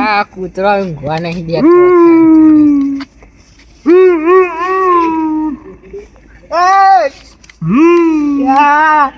આ કૂતરો ઊંઘવા નહીં દેતો યા.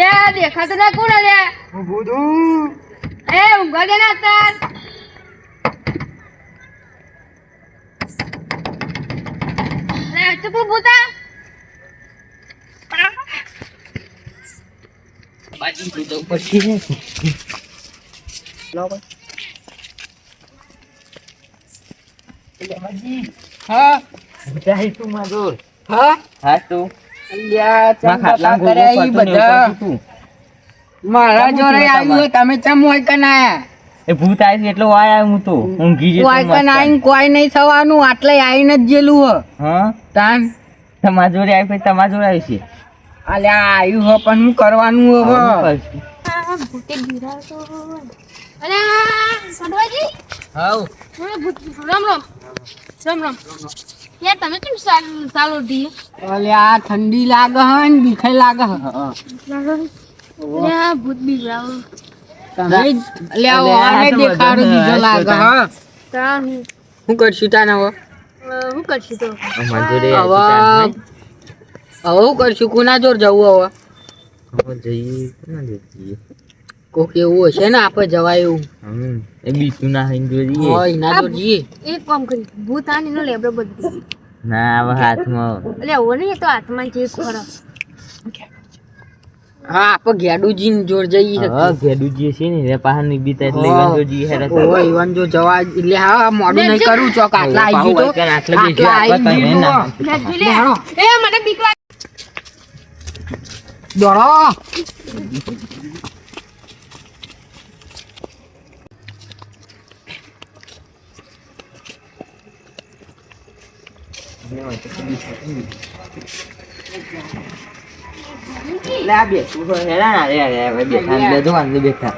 લે દેખાતો ના કોણ લે એ ઊંઘવા દે ના તાર લે ચૂપ ભૂતા હા? જાય તું મજૂર હા? હા તું. મારા જોડે આવ્યું તમે ચમ હોય કે ના એ ભૂત આવી છે વાય આવ્યો હું તો ઊંઘી જતો કોઈ કે ના કોઈ નહીં થવાનું આટલે આવીને જ જેલું હ. હા? તાન. તમારા જોડે આવી પછી તમારા જોડે આવી છે અલ્યા આવ્યું હ પણ હું કરવાનું હવે હવે શું કરશું? આ ભૂતે ગિરાતો અરે સડવાજી હાઉ. ભૂત રામ રામ. રામ રામ. યાર તમે કેમ ચાલુ ચાલુ દી અલ્યા ઠંડી લાગે હ ને બીખાય લાગે હ. આ ભૂત બીવડાવો તમે લે આને દેખાડો બીજો લાગે હ. તા. હું. કરશું તા હવે? હું કરશું તો. હવે હવે શું કરશું? કોના જોર જવું હવે? હવે જઈએ કોના જઈએ? કોક એવું હશે ને આપણે જવાય એવું. એ બીજું ના હિન્દુ જોઈએ હોય ના તો જઈએ. એક કામ કરી ભૂત આની નો લેબડો બધું ના હવે હાથમાં એટલે હવે નહીં તો હાથમાં જે ખરો હા આપણે ગેડુજી જોર જઈએ હા ઘેડુજી છે ને એ પાહા ની બીતા એટલે હા. હેરે જો જઈએ હેરા તો. ઓય ઈવન જો જવા એટલે હા મોડું નહીં કરું ચોક આટલા આવી તો. આટલા આવી તને ગયું ના. એ મને બીક લાગે દોડો. લે બેસવું તો હેરા ના રે રે બેઠા ને બેઠો વાંધો બેઠા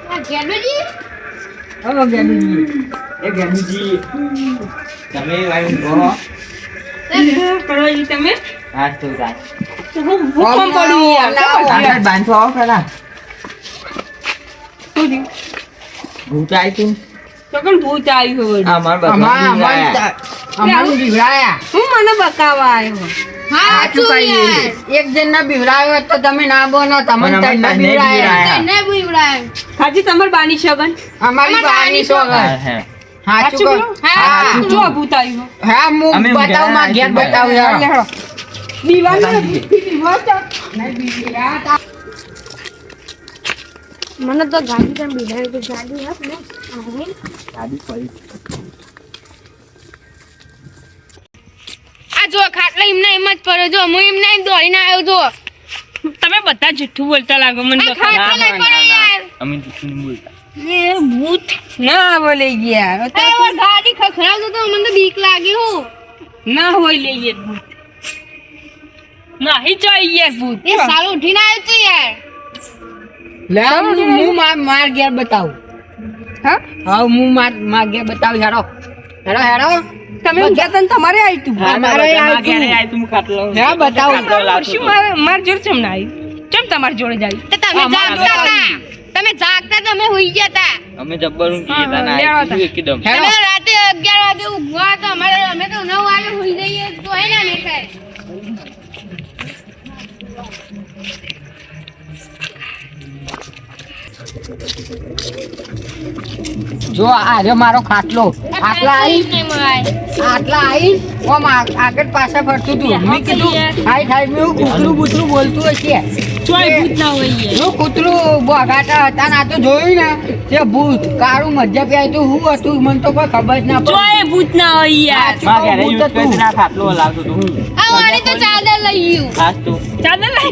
આ એ તમે હા તો બાંધો આવો પેલા ભૂત આવી તું તો પણ ભૂત આવ્યું હોય અમાર બધા અમાર બીવડાયા. હું મને બકાવા આવ્યો? સાચું કહીએ એક જણ ના બીવડાયો તો તમે ના બોનો તમને તને બીવડાયા. બીવડાયા. ને બીવડાય. હાજી તમાર બાની સગન અમારી બાની સોગન હા, હા. સાચું હા હા, જો ભૂત આવ્યું. હા હું અમે માં ઘેર છીએ. યાર. પેલા મને તો ગાડી કેમ બીજાય કે ગાડી હપ ને. ગાડી પડી. આ જો ખાટલા એમને એમ જ પડ્યો જો હું એમને એમ દોડીને આવ્યો જો. તમે બધા જુઠ્ઠું બોલતા લાગો મને તો. અમે જૂઠું નહીં બોલતા. એ ભૂત. ના બોલે ગયા એ ગાડી ખખડાવતો તો મને તો બીક લાગી હું. ના હોય લઈએ ભૂત. નહીં જોઈએ ભૂત. એ સારું ઉઠીને આવ્યો છે યાર. લે હું હું માર માર ઘેર બતાવું. હા? હા હું માર માર ઘેર બતાવું. હેડો. હેડો હેડો. તમે હું તમારે આવી મારે આવી તું ખાટલો હા બતાવો. શું મારે માર જોર ચમ ના આવી ચમ તમાર જોડે જાય તો તમે જાગતા હતા. તમે જાગતા તમે હોઈ ગયા હતા. અમે જબ્બર ઊંઘી ગયા હતા ના એકદમ. તમે રાતે 11 વાગે ઊંઘવા તો અમારે અમે તો 9 જો આ રહ્યો મારો ખાટલો. આટલા આવી આટલા આવી ઓમ આ- આગળ પાછા ફરતું હતું મેં કીધું હાઈ હાઈ મેં કૂતરું બૂતરું બોલતું હશે. ચોય ભૂત ના હોય કૂતરું બોગાટા હતા ને આ તો જોયું ને તે ભૂત કાળું મજા પ્યાય તો હું હતું મને તો કોઈ ખબર જ ના પડી ચોય ભૂત ના હોય યાર ભૂત હતું. ખાટલો લાવતો તો. હું આ વાળી તો ચાદર લઈ ગયું. ખાસ તો. ચાદર લઈ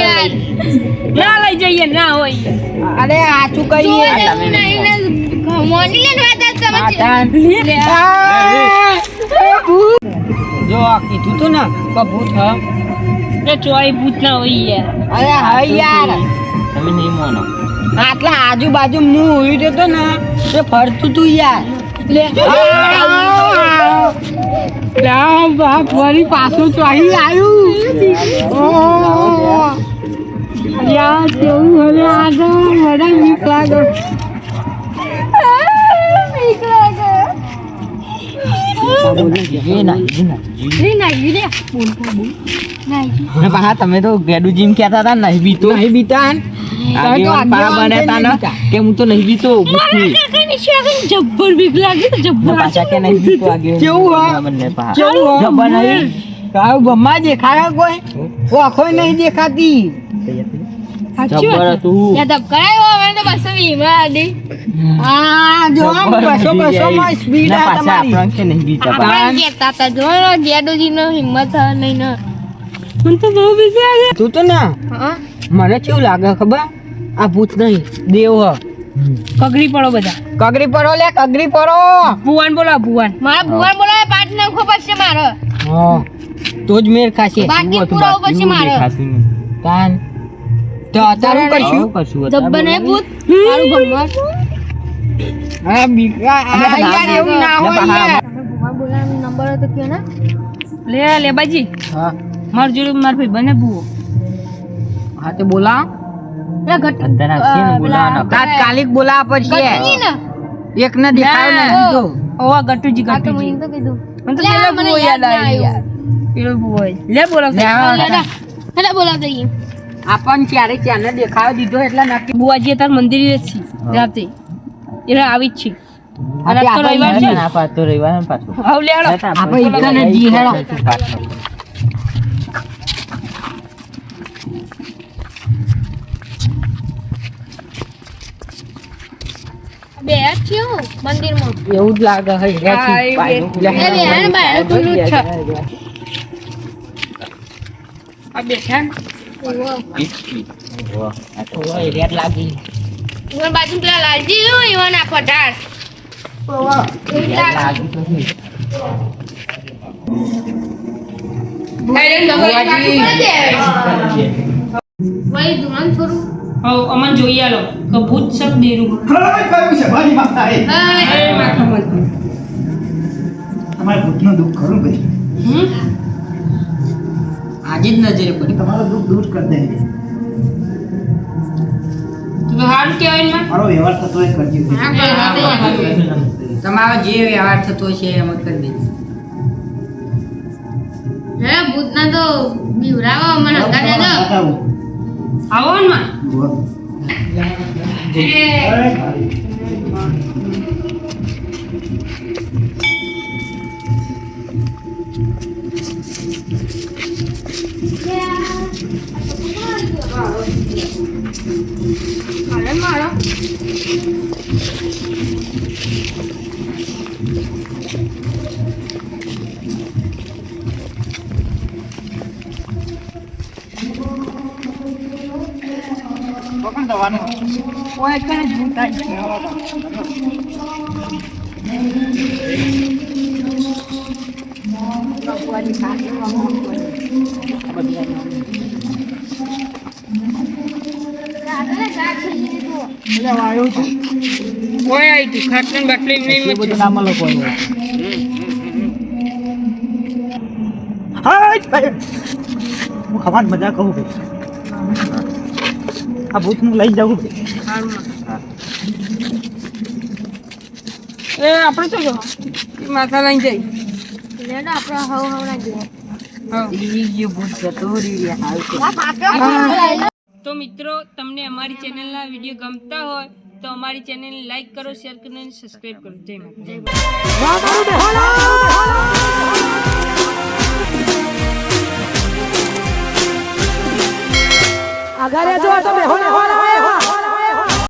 યાર. ના લઈ જઈએ ના હોય અરે આછું જોવા કહીએ? જ. આ, એ ભૂત. જો આ કીધું તું ને ભૂત હ. એ ચોય ભૂત ના હોય યાર. અરે હઈ યાર. તમે નહીં માનો. આટલા આજુબાજુ હું ઉઈ જતો ને તે ફરતું તું યાર. બાપ વળી પાછું ચોહી આવ્યું. ઓહ. યાર કેવું હવે આગળ મને બીક લાગે. પાછા તમે તો ગેડુ જીમ કહેતા હતા નહીં બીતો નહીં કે હું તો બીતો ભૂતની. કાકાની શાકની જબ્બર બીક લાગે જબ્બર પાછા કે નહીં બીતો આગેવાન. કેવું હા? બંને પાછા. કેવું જબ્બર નહીં. કાળું બમ્મા દેખાય કોઈ ઓખો નહીં દેખાતી જબ્બર હતું. યા તબ હવે તો બસ વીમા આડી. આ જો બસો બસો માં સ્પીડ આ તમારી. આપણને નહીં બીતા આપણે કહેતા હતા જો ને ગેડુજીનો હિંમત હ નહીં ને. મને તો બહુ બીક લાગે. તું તો ના. હા. મને કેવું લાગે ખબર? આ ભૂત નહીં દેવ હ. કગરી પડો બધા. કગરી પડો લે કગરી પડો. ભુવાન બોલા ભુવાન. મારા ભુવન બોલાવે પાટ નાખો પડશે મારે. હા. તો જ મેર ખાશે. બાકી પૂરો પછી મારે. તાન. તો અત્યારે કરશું. જબ્બર નહીં ભૂત? મારું ભગવાન. હા બીકા આ યાર એવું ના હોય યાર. બોલાવાનો નંબર હતો કે ને? લે લે બાજી. હા. માર જોડે માર ભાઈ બને ભૂવો. હા તે બોલા લે ઘટ અંદર આવશે ને બોલાવાનો. તાત્કાલિક બોલા પછી ને. એક ને દેખાયો ને દીધો ઓવા ગટુજી ગટુજી. મને તો કીધું. મને તો લે, પેલો ભૂવો યાદ આવી યાર પેલો ભૂવો લે બોલો લે, બોલાવ દઈએ. આપણ ક્યારે ત્યાંને દેખાવ દીધો એટલે નક્કી ભુવાજી તાર મંદિરે જ છે રાતે. એટલે આવી જ છે. એવું જ લાગે બેઠા ઓય, લાગી ઉગર બાજુ પેલા લાલજી ઈવન આ હાવ અમન જોઈ આલો કે ભૂત શબ્દ દેરું. તમારે ભૂતનું દુઃખ ખરું ભાઈ? આજે જ નજરે પડી. તમારો દુઃખ દૂર કરી દે. તો સારું કહેવાય ને મારો વ્યવહાર થતો હોય કરજો તમારો જે વ્યવહાર થતો છે એમ કરી દેજો હે ભૂતના તો બીવડાવો મને હંગા દે આવો ને માં. જુઓ. મારે મારો ઓય કને ભૂત આવી ગયું. ઓય આવી તું ખાટલા બાટલી નહીં બધું નામ ભાઈ. હું ખવાની મજા કહું ભાઈ આ ભૂતનું લઈ જાઉં ભાઈ એ, આપણે તો માથા લઈને જઈ લેડો આપણે હવ હવ ના તો મિત્રો તમને અમારી ચેનલના વીડિયો ગમતા હોય તો અમારી ચેનલને લાઈક કરો શેર કરો અને સબસ્ક્રાઈબ કરો. જય માતા આગળ જો તમે